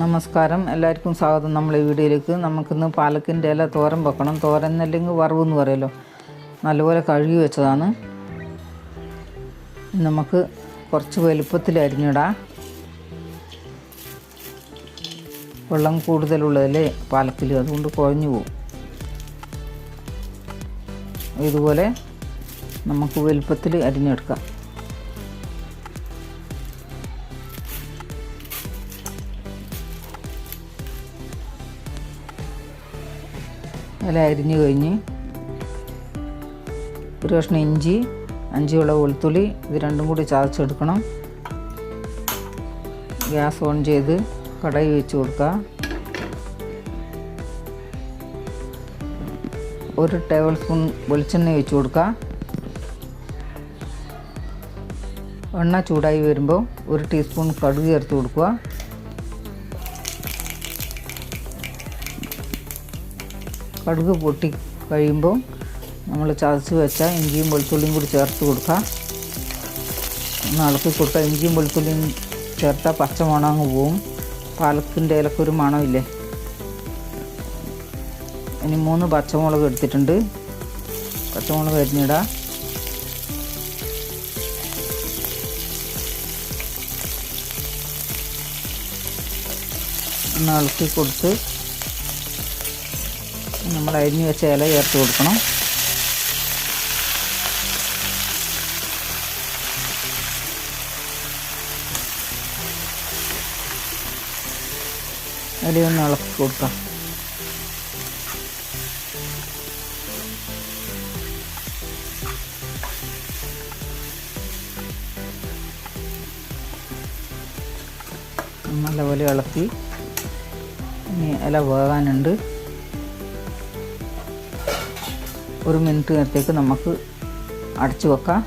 നമസ്കാരം. എല്ലാവർക്കും സ്വാഗതം. നമ്മളെ വീഡിയോയിലേക്ക് നമുക്കിന്ന് പാലക്കിന്റെ ഇല തോരൻ വെക്കണം. തോരൻ അല്ലെങ്കിൽ വറവ് എന്ന് പറയുമല്ലോ നല്ലപോലെ കഴുകി വെച്ചതാണ്. നമുക്ക് കുറച്ച് വലുപ്പത്തിൽ അരിഞ്ഞിടാം. വെള്ളം കൂടുതലുള്ളതല്ലേ പാലക്കിൽ അതുകൊണ്ട് കുഴഞ്ഞു പോകും. ഇതുപോലെ നമുക്ക് വലുപ്പത്തിൽ അരിഞ്ഞെടുക്കാം. ഇല അരിഞ്ഞു കഴിഞ്ഞ് ഒരു കഷ്ണം ഇഞ്ചി അഞ്ച് വിള വെളുത്തുള്ളി ഇത് രണ്ടും കൂടി ചതച്ചെടുക്കണം. ഗ്യാസ് ഓൺ ചെയ്ത് കടായി വെച്ച് കൊടുക്കുക. ഒരു ടേബിൾ സ്പൂൺ വെളിച്ചെണ്ണ ഒഴിച്ച് കൊടുക്കുക. എണ്ണ ചൂടായി വരുമ്പോൾ ഒരു ടീസ്പൂൺ കടുക് ചേർത്ത് കൊടുക്കുക. കടുക് പൊട്ടി കഴിയുമ്പോൾ നമ്മൾ ചതച്ച് വെച്ച ഇഞ്ചിയും വെളുത്തുള്ളിയും കൂടി ചേർത്ത് കൊടുക്കാം. ഒന്ന് ഇളക്കി കൊടുക്കുക ഇഞ്ചിയും വെളുത്തുള്ളിയും ചേർത്താൽ പച്ച മണം അങ്ങ് പോവും. പാലക്കിന്റെ ഇലക്ക് ഒരു മണമില്ലേ? ഇനി മൂന്ന് പച്ചമുളക് എടുത്തിട്ടുണ്ട്. പച്ചമുളക് അരിഞ്ഞിടാം. ഒന്ന് ഇളക്കി കൊടുത്ത് നമ്മൾ അരിഞ്ഞ് വെച്ച ഇല ചേർത്ത് കൊടുക്കണം. ഇലയൊന്ന് ഇളക്കി കൊടുക്കാം. നല്ലപോലെ ഇളക്കി. ഇനി ഇല വേകാനുണ്ട് ഒരു മിനിറ്റ് നേരത്തേക്ക് നമുക്ക് അടച്ചു വെക്കാം.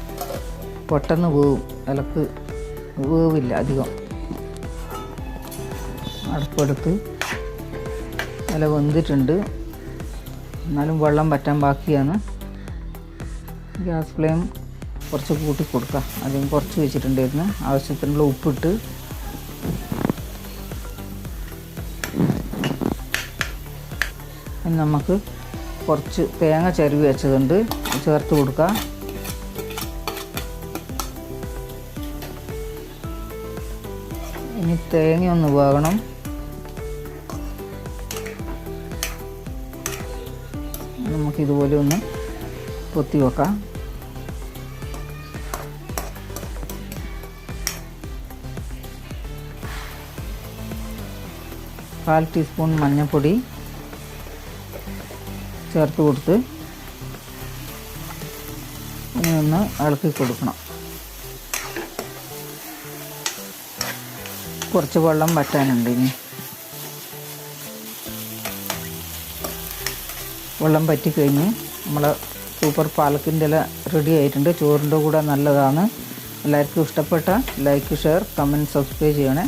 പെട്ടെന്ന് വേവും. ഇലക്ക് വേവില്ല അധികം. അടുപ്പെടുത്ത് ഇല വെന്തിട്ടുണ്ട്. എന്നാലും വെള്ളം പറ്റാൻ ബാക്കിയാണ്. ഗ്യാസ് ഫ്ലെയിം കുറച്ച് കൂട്ടി കൊടുക്കുക അധികം കുറച്ച് വെച്ചിട്ടുണ്ടായിരുന്നു. ആവശ്യത്തിനുള്ള ഉപ്പിട്ട് നമുക്ക് കുറച്ച് തേങ്ങ ചരുവി വെച്ചതുണ്ട്. ചേർത്ത് കൊടുക്കുക ഇനി തേങ്ങ ഒന്ന് വേകണം നമുക്കിതുപോലെ ഒന്ന് പൊത്തി വെക്കാം. കാൽ ടീസ്പൂൺ മഞ്ഞൾപ്പൊടി. ചേർത്ത് കൊടുത്ത് ഒന്ന് ഇളക്കി കൊടുക്കണം. കുറച്ച് വെള്ളം വറ്റാനുണ്ട് ഇനി. വെള്ളം പറ്റിക്കഴിഞ്ഞ് നമ്മൾ സൂപ്പർ പാലക്കിന്റെ ഇല റെഡി ആയിട്ടുണ്ട്. ചോറിന്റെ കൂടെ നല്ലതാണ്. എല്ലാവർക്കും ഇഷ്ടപ്പെട്ട ലൈക്ക് ഷെയർ കമന്റ് സബ്സ്ക്രൈബ് ചെയ്യണേ.